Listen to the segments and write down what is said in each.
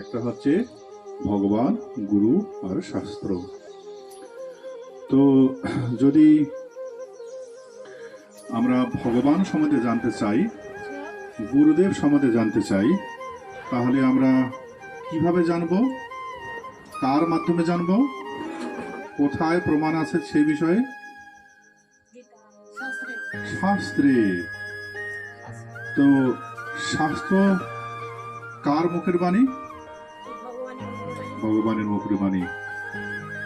একটা হচ্ছে ভগবান, গুরু আর শাস্ত্র। তো যদি আমরা ভগবান সম্বন্ধে জানতে চাই, গুরুদেব সম্বন্ধে জানতে চাই, তাহলে আমরা কীভাবে জানব? কার মাধ্যমে জানব? কোথায় প্রমাণ আছে সেই বিষয়ে? শাস্ত্রে। তো শাস্ত্র কার মুখের বাণী? ভগবানের মুখের বাণী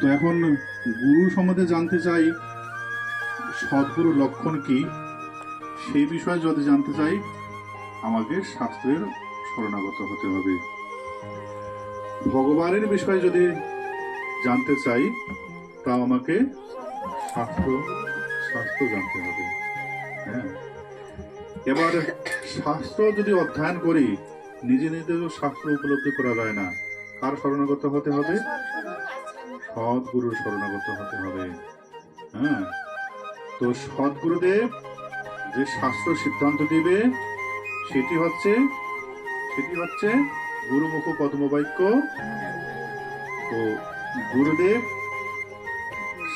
তো এখন গুরু সম্বন্ধে জানতে চাই সদ্গুরু লক্ষণ কি? সেই বিষয়ে যদি জানতে চাই, আমাকে শাস্ত্রের শরণাগত হতে হবে। ভগবানের বিষয়ে যদি জানতে চাই তা আমাকে শাস্ত্র শাস্ত্র জানতে হবে। হ্যাঁ। এবার শাস্ত্র যদি অধ্যয়ন করি, নিজে নিজেও শাস্ত্র উপলব্ধি করা যায় না। কার শরণাগত হতে হবে? সদ্গুরুর শরণাগত হতে হবে। হ্যাঁ? তো সদ্গুরুদেব যে শাস্ত্র সিদ্ধান্ত দিবে, সেটি হচ্ছে সেটি হচ্ছে গুরুমুখ পদ্মবাক্য। তো গুরুদেব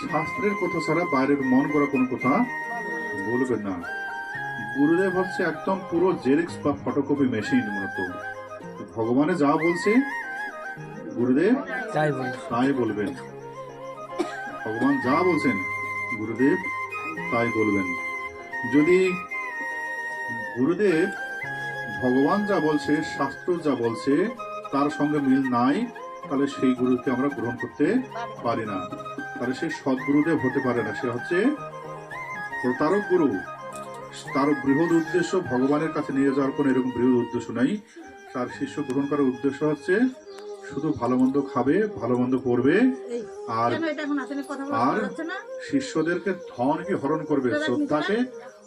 শাস্ত্রের কথা ছাড়া বাইরের মন করা কোনো কথা বলবেন না। গুরুদেব হচ্ছে একদম পুরো জেরিক্স বা ফটোকপি মেশিন মূলত। ভগবানে যা বলছে গুরুদেব? তাই তাই বলবেন। ভগবান যা বলছেন গুরুদেব তাই বলবেন। যদি গুরুদেব ভগবান যা বলছে শাস্ত্র যা বলছে তার সঙ্গে মিল নাই তাহলে সেই গুরুকে আমরা গ্রহণ করতে পারি না। তাহলে সে সদ্গুরুদেব হতে পারে না। সে হচ্ছে প্রতারক গুরু। তার বৃহৎ উদ্দেশ্য ভগবানের কাছে নিয়ে যাওয়ার কোনো এরকম বৃহৎ উদ্দেশ্য নাই। তার শিষ্য গ্রহণ করার উদ্দেশ্য হচ্ছে শুধু ভালো মন্দ খাবে ভালো মন্দ পড়বে আর আর- শিষ্যদেরকে ধনকে হরণ করবে শ্রদ্ধাকে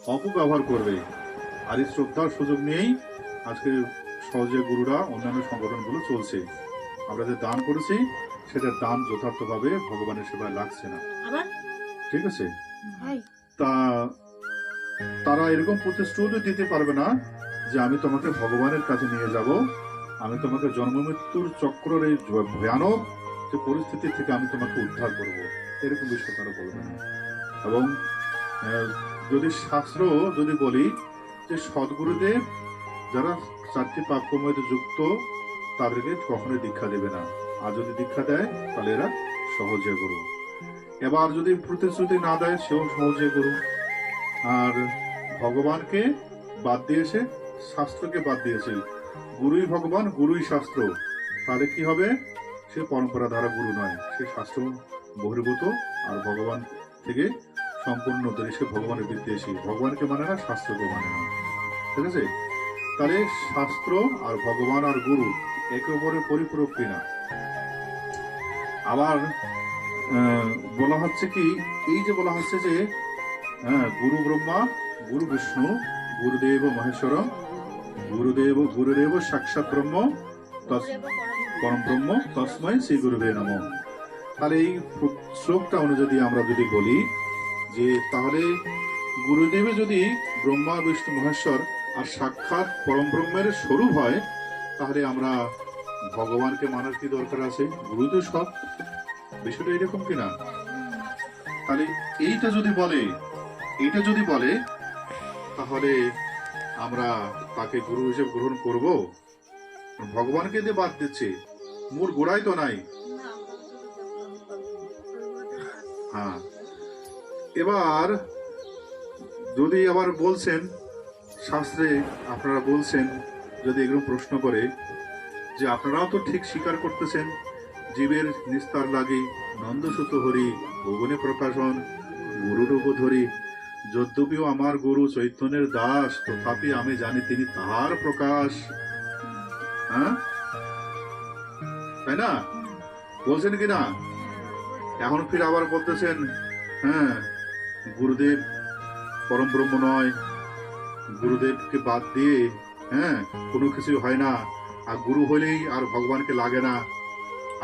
অপব্যবহার করবে। আর এই শ্রদ্ধার সুযোগ নিয়েই আজকে সহজে গুরুরা অন্যান্য সংগঠনগুলো চলছে। আমরা যে দান করেছি সেটা দান যথার্থভাবে ভগবানের সেবায় লাগছে না। ঠিক আছে? তা তারা এরকম প্রতিশ্রুতি দিতে পারবে না যে আমি তোমাকে ভগবানের কাছে নিয়ে যাব। আমি তোমাকে জন্ম মৃত্যুর চক্রের এই ভয়ানক যে পরিস্থিতি থেকে আমি তোমাকে উদ্ধার করব, এরকম বিষয় তারা বলবে না। এবং যদি শাস্ত্র যদি বলি যে সদ্গুরুদেব যারা চারটি পাক্যময় যুক্ত, তাদেরকে কখনোই দীক্ষা দেবে না। আর যদি দীক্ষা দেয়, তাহলে এরা সহজে গুরু। এবার যদি প্রতিশ্রুতি না দেয়, সেও সহজে গুরু। আর ভগবানকে বাদ দিয়েছে শাস্ত্রকে বাদ দিয়েছে গুরুই ভগবান, গুরুই শাস্ত্র। তাহলে কি হবে? সে পরম্পরা দ্বারা গুরু নয়, সে শাস্ত্র বহির্ভূত, আর ভগবান থেকে সম্পূর্ণ দূরে সে ভগবানের বিদ্বেষী। ভগবানকে মানে না, শাস্ত্রকে মানে না। ঠিক আছে? তাহলে শাস্ত্র আর ভগবান আর গুরু একে অপরের পরিপূরক কিনা আবার বলা হচ্ছে কি, এই যে বলা হচ্ছে যে হ্যাঁ গুরু ব্রহ্মা, গুরু বিষ্ণু, গুরুদেব মহেশ্বর গুরুদেব গুরুদেব সাক্ষাৎ ব্রহ্ম পরম ব্রহ্ম তসময় শ্রী গুরুদেব নম তাহলে এই শ্লোকটা অনুযায়ী আমরা যদি বলি যে তাহলে গুরুদেবে যদি ব্রহ্মা বিষ্ণু মহেশ্বর আর সাক্ষাৎ পরম ব্রহ্মের স্বরূপ হয় তাহলে আমরা ভগবানকে মানার কি দরকার আছে? গুরু তো সব বিষয়টা এরকম কিনা তাহলে এইটা যদি বলে এইটা যদি বলে তাহলে আমরা তাকে গুরু হিসেবে গ্রহণ করব। ভগবানকে দিয়ে বাদ দিচ্ছি মূল গোড়াই তো নাই। হ্যাঁ। এবার যদি আবার বলছেন, শাস্ত্রে আপনারা বলছেন, যদি এগুলো প্রশ্ন করে, যে আপনারাও তো ঠিক স্বীকার করতেছেন, জীবের নিস্তার লাগে নন্দসুত হরি ভুবনে প্রকাশন গুরুরূপ ধরি যদ্যপিও আমার গুরু চৈতন্যের দাস, তথাপি আমি জানি তিনি তাহার প্রকাশ। হ্যাঁ? তাই না? বলছেন কি না? এখন ফির আবার বলতেছেন হ্যাঁ গুরুদেব পরম ব্রহ্ম নয়, গুরুদেবকে বাদ দিয়ে হ্যাঁ কোনো কিছুই হয় না, আর গুরু হলেই আর ভগবানকে লাগে না।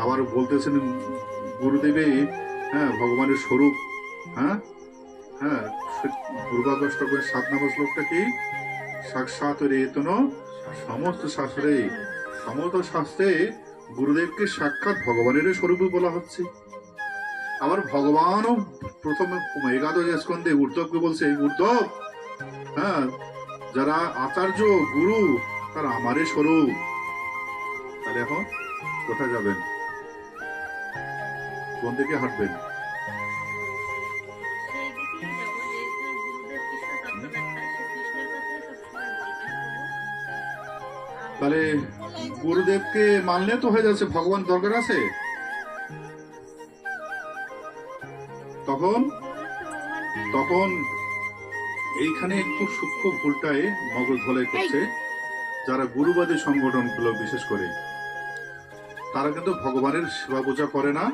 আবার বলতেছেন গুরুদেবে হ্যাঁ ভগবানের স্বরূপ হ্যাঁ হ্যাঁ দুর্গাষ্টকের সাত নম্বর শ্লোকটা কি? সাক্ষাৎ রেতন সমস্ত শাস্ত্রে সমস্ত শাস্ত্রে গুরুদেবকে সাক্ষাৎ ভগবানের স্বরূপে বলা হচ্ছে। আবার ভগবানও প্রথমে একাদশ স্কন্ধে উর্ধবকে বলছে উর্ধব হ্যাঁ যারা আচার্য, গুরু, তারা আমারই স্বরূপ। তাহলে এখন কোথায় যাবেন? কোন দিকে হাঁটবেন? তাহলে গুরুদেবকে মানলে তো হয়ে যাচ্ছে, ভগবান দরকার আছে। তখন তখন এইখানে একটু সূক্ষ্ম ভুলটায় মগজ ধলাই করছে, যারা গুরুবাদী সংগঠনগুলো বিশেষ করে। তারা কিন্তু ভগবানের সেবা পূজা করে না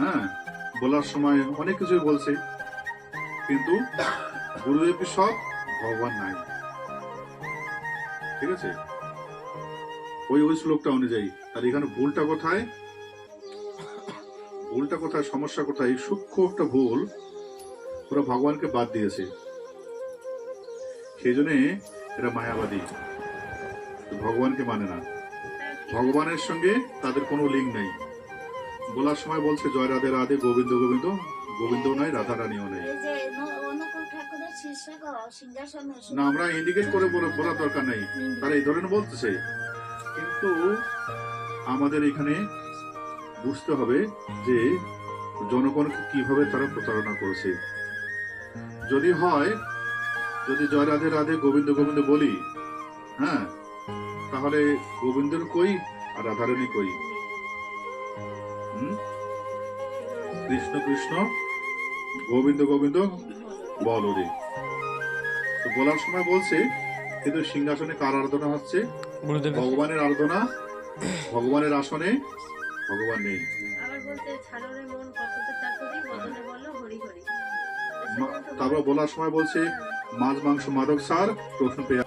হ্যাঁ বলার সময় অনেক কিছুই বলছে। কিন্তু গুরুদেব সব ভগবান নাই। ঠিক আছে? ওই ওই শ্লোকটা অনুযায়ী। তাহলে এখানে ভুলটা কোথায়? ভুলটা কোথায় সমস্যা কোথায়? এই সূক্ষ্ম একটা ভুল পুরো ভগবানকে বাদ দিয়েছে। সেই জন্য এরা মায়াবাদী। ভগবানকে মানে না। ভগবানের সঙ্গে তাদের কোনো লিঙ্ক নেই। বলার সময় বলছে জয় রাধে রাধে গোবিন্দ গোবিন্দ। গোবিন্দ নাই রাধা রানীও নেই। ন- আমরা ইন্ডিকেট করে বলে- বলার দরকার নেই। তারা এই ধরনের বলতেছে। কিন্তু আমাদের এখানে বুঝতে হবে যে জনগণকে কীভাবে তারা প্রতারণা করেছে। যদি হয়, যদি জয় রাধে রাধে গোবিন্দ গোবিন্দ বলি হ্যাঁ তাহলে গোবিন্দের কই আর রাধারণী কই? কৃষ্ণ কৃষ্ণ, গোবিন্দ গোবিন্দ বল রে বলার সময় বলছে কিন্তু সিংহাসনে কার আরাধনা হচ্ছে? ভগবানের আরাধনা ভগবানের আসনে ভগবান নেই। আবার বলতে ছাড়রে মন কততে চাকরি বদলে বলো হরি হরি। মা- তারপর বলার সময় বলছে মাছ মাংস মাদক সার প্রশ্ন পেয়ে